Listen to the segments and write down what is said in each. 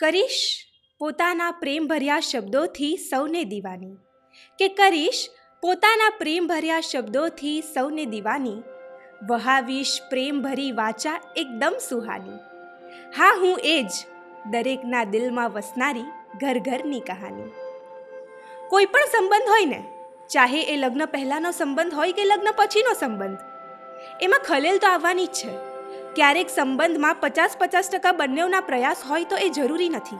કરીશ પોતાના પ્રેમભર્યા શબ્દોથી સૌને દીવાની? કે કરીશ પોતાના પ્રેમભર્યા શબ્દોથી સૌને દીવાની? વહાવીશ પ્રેમભરી વાચા એકદમ સુહાની. હા, હું એ જ દરેકના દિલમાં વસનારી ઘર ઘરની કહાની. કોઈ પણ સંબંધ હોય ને, ચાહે એ લગ્ન પહેલાંનો સંબંધ હોય કે લગ્ન પછીનો સંબંધ, એમાં ખલેલ તો આવવાની જ છે. ક્યારેક સંબંધમાં પચાસ પચાસ ટકા બંનેઓના પ્રયાસ હોય તો એ જરૂરી નથી.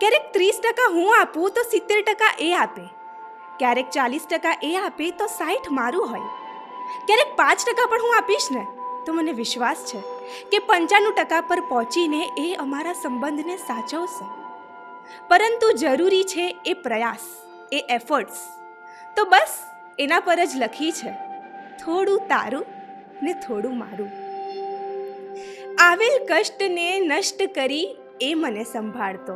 ક્યારેક ત્રીસ ટકા હું આપું તો સિત્તેર ટકા એ આપે. ક્યારેક ચાલીસ ટકા એ આપે તો સાઠ મારું હોય. ક્યારેક પાંચ ટકા પણ હું આપીશ ને, તો મને વિશ્વાસ છે કે પંચાણું ટકા પર પહોંચીને એ અમારા સંબંધને સાચવશે. પરંતુ જરૂરી છે એ પ્રયાસ, એ એફર્ટ્સ તો બસ, એના પર જ લખી છે. થોડું તારું ને થોડું મારું. આવેલ કષ્ટને નષ્ટ કરી એ મને સંભાળતો.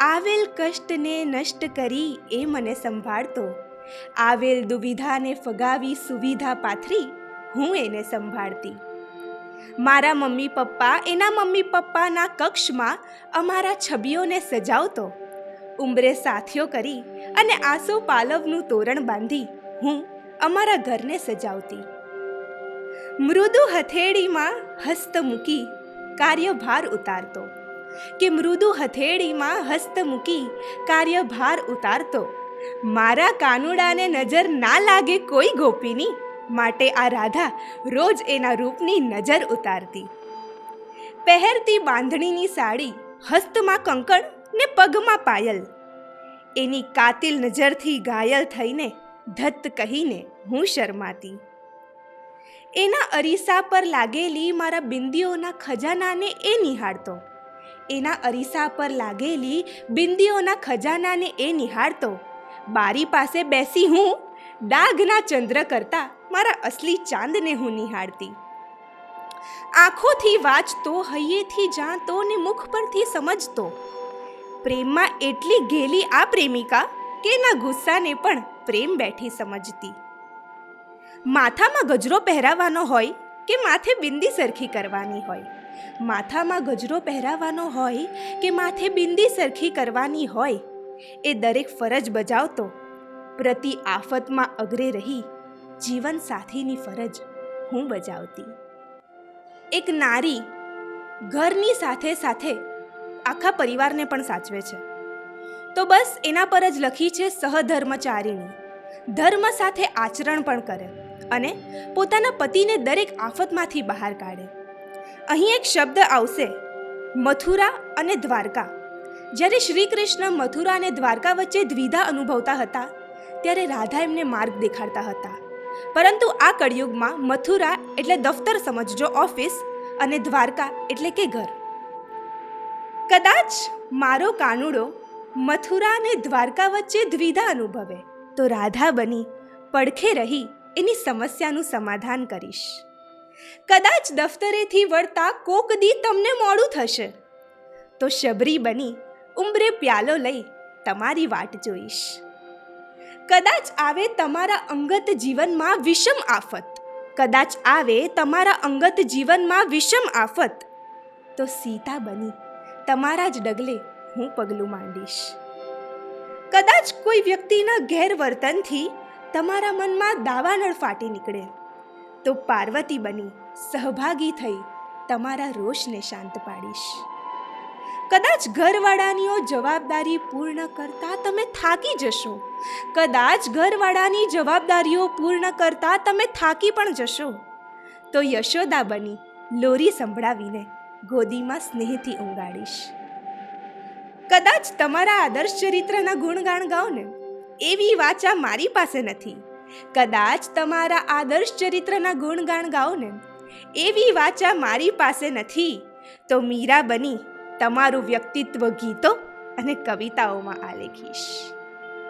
આવેલ કષ્ટને નષ્ટ કરી એ મને સંભાળતો. આવેલ દુવિધાને ફગાવી સુવિધા પાથરી હું એને સંભાળતી. મારા મમ્મી પપ્પા એના મમ્મી પપ્પાના કક્ષમાં અમારા છબીઓને સજાવતો. ઉંબરે સાથીઓ કરી અને આસો પાલવનું તોરણ બાંધી હું અમારા ઘરને સજાવતી. મૃદુ હથેળીમાં હસ્ત મૂકી કાર્યભાર ઉતારતો. કે મૃદુ હથેળીમાં હસ્ત મૂકી કાર્યભાર ઉતારતો. મારા કાનુડાને નજર ના લાગે કોઈ ગોપીની. માટે આ રાધા રોજ એના રૂપની નજર ઉતારતી. પહેરતી બાંધણીની સાડી હસ્તમાં કંકણ ને પગમાં પાયલ. એની કાતિલ નજરથી ઘાયલ થઈને ધત્ત કહીને હું શરમાતી. એના અરીસા પર લાગેલી મારા બિંદીઓના ખજાનાને એ નિહાળતો. એના અરીસા પર લાગેલી બિંદીઓના ખજાનાને એ નિહાળતો. બારી પાસે બેસી હું ડાઘના ચંદ્ર કરતા મારા અસલી ચાંદને હું નિહાળતી. આંખોથી વાંચતો, હૈયેથી જાણતો ને મુખ પરથી સમજતો. પ્રેમમાં એટલી ઘેલી આ પ્રેમિકા કે એના ગુસ્સાને પણ પ્રેમ બેઠી સમજતી. માથામાં ગજરો પહેરાવાનો હોય કે માથે બિંદી સરખી કરવાની હોય? માથામાં ગજરો પહેરાવાનો હોય કે માથે બિંદી સરખી કરવાની હોય? એ દરેક ફરજ બજાવતો, પ્રતિ આફતમાં અગ્રે રહી, જીવન સાથીની ફરજ હું બજાવતી. એક નારી ઘરની સાથે સાથે આખા પરિવારને પણ સાચવે છે. તો બસ એના પર જ લખી છે સહધર્મચારીણી. ધર્મ સાથે આચરણ પણ કરે. અને પોતાના પતિને દરેક આફતમાંથી બહાર કાઢે. અહીં એક શબ્દ આવશે, મથુરા અને દ્વારકા. જ્યારે શ્રી કૃષ્ણ મથુરા અને દ્વારકા વચ્ચે દ્વિધા અનુભવતા હતા, ત્યારે રાધા એમને માર્ગ દેખાડતા હતા. પરંતુ આ કળિયુગમાં મથુરા એટલે દફતર સમજજો ઓફિસ, અને દ્વારકા એટલે કે ઘર. કદાચ મારો કાનુડો મથુરા અને દ્વારકા વચ્ચે દ્વિધા અનુભવે, તો રાધા બની, પડખે રહી એની સમસ્યાનું સમાધાન કરીશ. કદાચ દફતરેથી વળતા કોક દી તમને મોડું થશે. તો શબરી બની ઉંબરે પ્યાલો લઈ તમારી વાટ જોઈશ. કદાચ આવે તમારા અંગત જીવનમાં વિષમ આફત. કદાચ આવે તમારા અંગત જીવનમાં વિષમ આફત. તો સીતા બની, તમારા જ ડગલે હું પગલું માંડીશ. કદાચ કોઈ વ્યક્તિના ગેરવર્તનથી તમારા મનમાં દાવાનળ ફાટી નીકળે. તો પાર્વતી બની સહભાગી થઈ તમારા રોષને શાંત પાડીશ. કદાચ ઘરવાળાનીઓ જવાબદારી પૂર્ણ કરતા તમે થાકી જશો. કદાચ ઘરવાળાની જવાબદારીઓ પૂર્ણ કરતા તમે થાકી પણ જશો. તો યશોદા બની લોરી સંભળાવીને ગોદીમાં સ્નેહથી ઊંઘાડીશ. કદાચ તમારા આદર્શ ચરિત્રના ગુણગાન ગાઓ ને એવી વાચા મારી પાસે નથી. કદાચ તમારા આદર્શ ચરિત્રના ગુણગાન ગાઓ ને એવી વાચા મારી પાસે નથી. તો મીરા બની તમારું વ્યક્તિત્વ ગીતો અને કવિતાઓમાં આલેખીશ.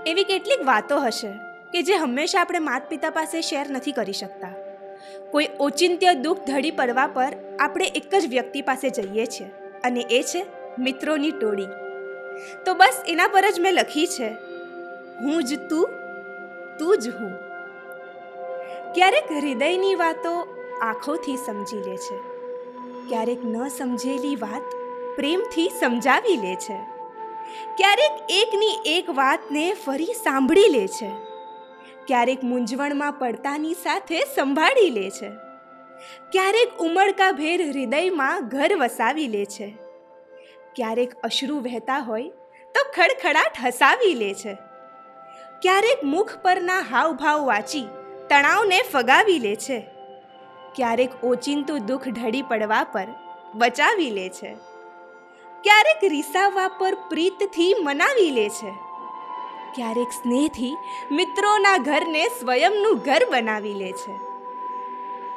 એવી કેટલીક વાતો હશે કે જે હંમેશા આપણે માત પિતા પાસે શેર નથી કરી શકતા. કોઈ ઓચિંત્ય દુઃખ ધડી પડવા પર આપણે એક જ વ્યક્તિ પાસે જઈએ છીએ અને એ છે મિત્રોની ટોળી. તો બસ એના પર જ મેં લખી છે હું જ તું તું જ હું. ક્યારેક હૃદયની વાતો આંખોથી સમજી લે છે. ક્યારેક ન સમજેલી વાત પ્રેમથી સમજાવી લે છે. ક્યારેક એકની એક વાતને ફરી સાંભળી લે છે. ક્યારેક મૂંઝવણમાં પડતાની સાથે સંભાળી લે છે. ક્યારેક ઉમળકાભેર હૃદયમાં ઘર વસાવી લે છે. ક્યારેક અશ્રુ વહેતા હોય તો ખડખડાટ હસાવી લે છે. ક્યારેક મુખ પરના હાવભાવ વાંચી તણાવને ફગાવી લે છે. ક્યારેક ઓચિંતું દુઃખ ઢળી પડવા પર બચાવી લે છે. ક્યારેક રીસાવા પર પ્રીતથી મનાવી લે છે. ક્યારેક સ્નેહથી મિત્રોના ઘરને સ્વયંનું ઘર બનાવી લે છે.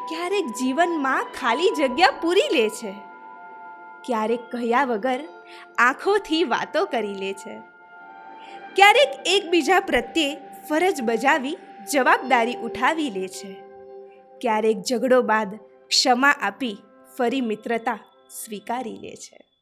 ક્યારેક જીવનમાં ખાલી જગ્યા પૂરી લે છે. ક્યારેક કહ્યા વગર આંખોથી વાતો કરી લે છે. ક્યારેક એકબીજા પ્રત્યે ફરજ બજાવી જવાબદારી ઉઠાવી લે છે. ક્યારેક ઝઘડો બાદ ક્ષમા આપી ફરી મિત્રતા સ્વીકારી લે છે.